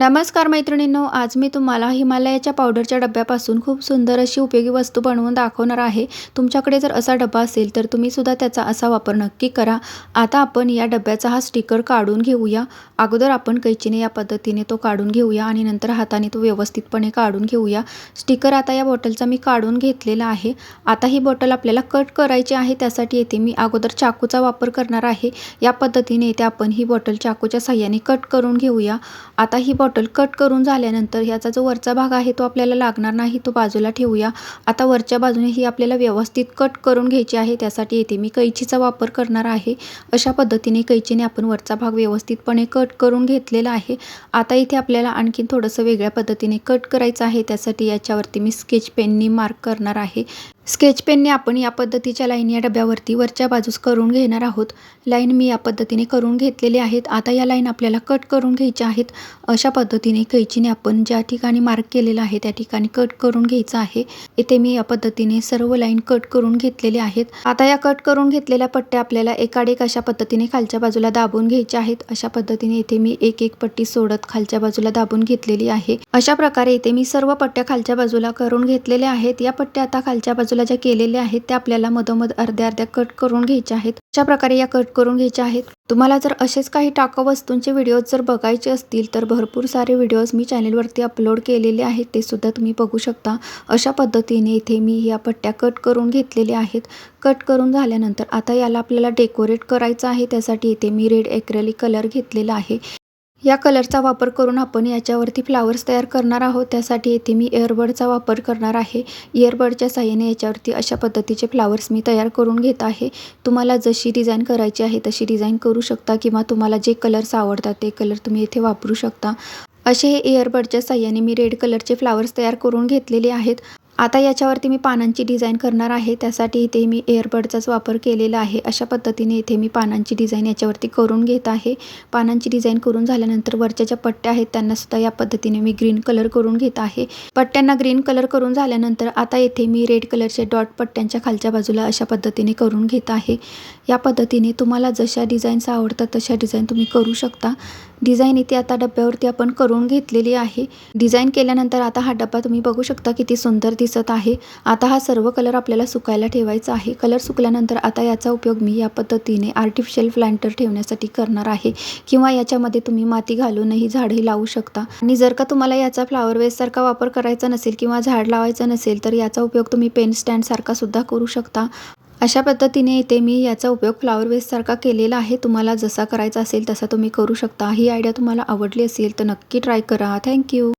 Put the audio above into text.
नमस्कार मैत्रिणींनो आज मी तुम्हाला हिमालयाच्या पावडरच्या डब्यापासून खूप सुंदर अशी उपयोगी वस्तू बनवून दाखवणार आहे. तुमच्याकडे जर असा डबा असेल तर तुम्ही सुद्धा त्याचा असा वापर नक्की करा. आता आपण या डब्याचा हा स्टिकर काढून घेऊया. अगोदर आपण कैचीने या पद्धतीने तो काढून घेऊया आणि नंतर हाताने तो व्यवस्थितपणे काढून घेऊया. स्टिकर आता या बॉटलचा मी काढून घेतलेला आहे. आता ही बॉटल आपल्याला कट करायची आहे त्यासाठी येथे मी अगोदर चाकूचा वापर करणार आहे. या पद्धतीने येथे आपण ही बॉटल चाकूच्या साह्याने कट करून घेऊया. आता ही बॉटल कट करून झाल्यानंतर ह्याचा जो वरचा भाग आहे तो आपल्याला लागणार नाही तो बाजूला ठेवूया. आता वरच्या बाजूने ही आपल्याला व्यवस्थित कट करून घ्यायची आहे त्यासाठी येथे मी कैचीचा वापर करणार आहे. अशा पद्धतीने कैचीने आपण वरचा भाग व्यवस्थितपणे कट करून घेतलेला आहे. आता इथे आपल्याला आणखीन थोडंसं वेगळ्या पद्धतीने कट करायचं आहे त्यासाठी याच्यावरती मी स्केच पेननी मार्क करणार आहे. स्केच पेनने आपण या पद्धतीच्या लाईन या डब्यावरती वरच्या बाजूस करून घेणार आहोत. लाईन मी या पद्धतीने करून घेतलेली आहेत. आता या लाईन आपल्याला कट करून घ्यायच्या आहेत. अशा पद्धतीने कैचीने आपण ज्या ठिकाणी मार्क केलेला आहे त्या ठिकाणी कट करून घ्यायचं आहे. इथे मी या पद्धतीने सर्व लाईन कट करून घेतलेले आहेत. आता या कट करून घेतलेल्या पट्ट्या आपल्याला एकाडेक अशा पद्धतीने खालच्या बाजूला दाबून घ्यायच्या आहेत. अशा पद्धतीने इथे मी एक एक पट्टी सोडत खालच्या बाजूला दाबून घेतलेली आहे. अशा प्रकारे इथे मी सर्व पट्ट्या खालच्या बाजूला करून घेतलेल्या आहेत. या पट्ट्या आता खालच्या बाजूला ज्या केलेल्या आहेत त्या आपल्याला मधोमध अर्ध्या अर्ध्या कट करून घ्यायच्या आहेत. अशा प्रकारे या कट करून घ्यायच्या आहेत. तुम्हाला जर असेच काही टाका वस्तूंचे व्हिडिओज जर बघायचे असतील तर भरपूर सारे व्हिडिओज मी चॅनेलवरती अपलोड केलेले आहेत. ते सुद्धा तुम्ही बघू शकता. अशा पद्धतीने इथे मी या पट्ट्या कट करून घेतलेल्या आहेत. कट करून झाल्यानंतर आता याला आपल्याला डेकोरेट करायचं आहे. त्यासाठी इथे मी रेड एक्रेलिक कलर घेतलेला आहे. या कलरचा वापर करून आपण याच्यावरती फ्लावर्स तयार करणार आहोत. त्यासाठी येथे मी एअरबडचा वापर करणार आहे. इयरबडच्या साह्याने याच्यावरती अशा पद्धतीचे फ्लावर्स मी तयार करून घेत आहे. तुम्हाला जशी डिझाईन करायची आहे तशी डिझाईन करू शकता किंवा तुम्हाला जे कलर्स आवडतात ते कलर तुम्ही येथे वापरू शकता. असे हे इयरबडच्या साह्याने मी रेड कलरचे फ्लावर्स तयार करून घेतलेले आहेत. आता याच्यावरती मी पानांची डिझाईन करणार आहे. त्यासाठी इथे मी एअरबडचाच वापर केलेला आहे. अशा पद्धतीने इथे मी पानांची डिझाईन याच्यावरती करून घेत आहे. पानांची डिझाईन करून झाल्यानंतर वरच्या ज्या पट्ट्या आहेत त्यांनासुद्धा या पद्धतीने मी ग्रीन कलर करून घेत आहे. पट्ट्यांना ग्रीन कलर करून झाल्यानंतर आता येथे मी रेड कलरचे डॉट पट्ट्यांच्या खालच्या बाजूला अशा पद्धतीने करून घेत आहे. या पद्धतीने तुम्हाला जशा डिझाईन्स आवडतात तशा डिझाईन तुम्ही करू शकता. डिझाईन इथे आता डब्यावरती आपण करून घेतलेली आहे. डिझाईन केल्यानंतर आता हा डब्बा तुम्ही बघू शकता किती सुंदर दिसत आहे. आता हा सर्व कलर आपल्याला सुकायला ठेवायचा आहे. कलर सुकल्यानंतर आता याचा उपयोग मी या पद्धतीने आर्टिफिशियल प्लांटर ठेवण्यासाठी करणार आहे. किंवा याच्यामध्ये तुम्ही माती घालूनही झाडे लावू शकता. आणि जर का तुम्हाला याचा फ्लावर वेस्टसारखा वापर करायचा नसेल किंवा झाड लावायचं नसेल तर याचा उपयोग तुम्ही पेन स्टँडसारखा सुद्धा करू शकता. अशा पद्धतीने इथे मी याचा उपयोग फ्लावर वेस्टसारखा केलेला आहे. तुम्हाला जसा करायचा असेल तसा तुम्ही करू शकता. ही आयडिया तुम्हाला आवडली असेल तर नक्की ट्राय करा. थँक्यू